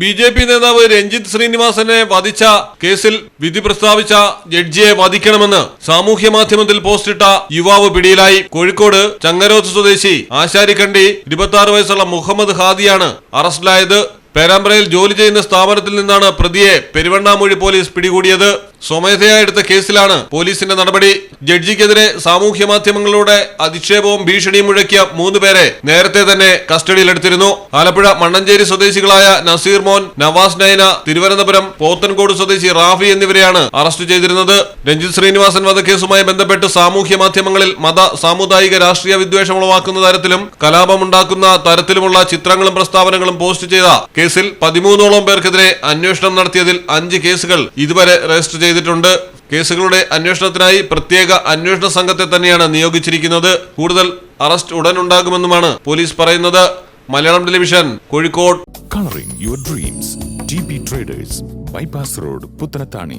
B J P നേതാവ് രഞ്ജിത്ത് ശ്രീനിവാസനെ വധിച്ച കേസിൽ വിധി പ്രസ്താവിച്ച ജഡ്ജിയെ വധിക്കണമെന്ന് സാമൂഹ്യ മാധ്യമത്തിൽ പോസ്റ്റിട്ട യുവാവ് പിടിയിലായി. കോഴിക്കോട് ചങ്ങരോത്ത് സ്വദേശി ആശാരിക്കണ്ടി ഇരുപത്തി വയസ്സുള്ള മുഹമ്മദ് ഹാദിയാണ് അറസ്റ്റിലായത്. പേരാമ്പ്രയിൽ ജോലി ചെയ്യുന്ന സ്ഥാപനത്തിൽ നിന്നാണ് പ്രതിയെ പെരുവണ്ണാമൂഴി പോലീസ് പിടികൂടിയത്. സ്വമേധയാ എടുത്ത കേസിലാണ് പോലീസിന്റെ നടപടി. ജഡ്ജിക്കെതിരെ സാമൂഹ്യ മാധ്യമങ്ങളിലൂടെ അധിക്ഷേപവും ഭീഷണിയും മുഴക്കിയ മൂന്ന് പേരെ നേരത്തെ തന്നെ കസ്റ്റഡിയിലെടുത്തിരുന്നു. ആലപ്പുഴ മണ്ണഞ്ചേരി സ്വദേശികളായ നസീർ മോൻ നവാസ് നൈന തിരുവനന്തപുരം പോത്തൻകോട് സ്വദേശി റാഫി എന്നിവരെയാണ് അറസ്റ്റ് ചെയ്തിരുന്നത്. രഞ്ജിത് ശ്രീനിവാസൻ വധക്കേസുമായി ബന്ധപ്പെട്ട് സാമൂഹ്യ മാധ്യമങ്ങളിൽ മത സാമുദായിക രാഷ്ട്രീയ വിദ്വേഷം ഉളവാക്കുന്ന തരത്തിലും കലാപമുണ്ടാക്കുന്ന തരത്തിലുമുള്ള ചിത്രങ്ങളും പ്രസ്താവനകളും പോസ്റ്റ് ചെയ്ത കേസിൽ പതിമൂന്നോളം പേർക്കെതിരെ അന്വേഷണം നടത്തിയതിൽ അഞ്ച് കേസുകൾ ഇതുവരെ രജിസ്റ്റർ ചെയ്തിട്ടുണ്ട് കേസുകളുടെ അന്വേഷണത്തിനായി പ്രത്യേക അന്വേഷണ സംഘത്തെ തന്നെയാണ് നിയോഗിച്ചിരിക്കുന്നത് കൂടുതൽ അറസ്റ്റ് ഉടൻ ഉണ്ടാകുമെന്നുമാണ് പോലീസ് പറയുന്നത് Malayalam television Kozhikode colouring your. TP traders bypass road Puttanatani.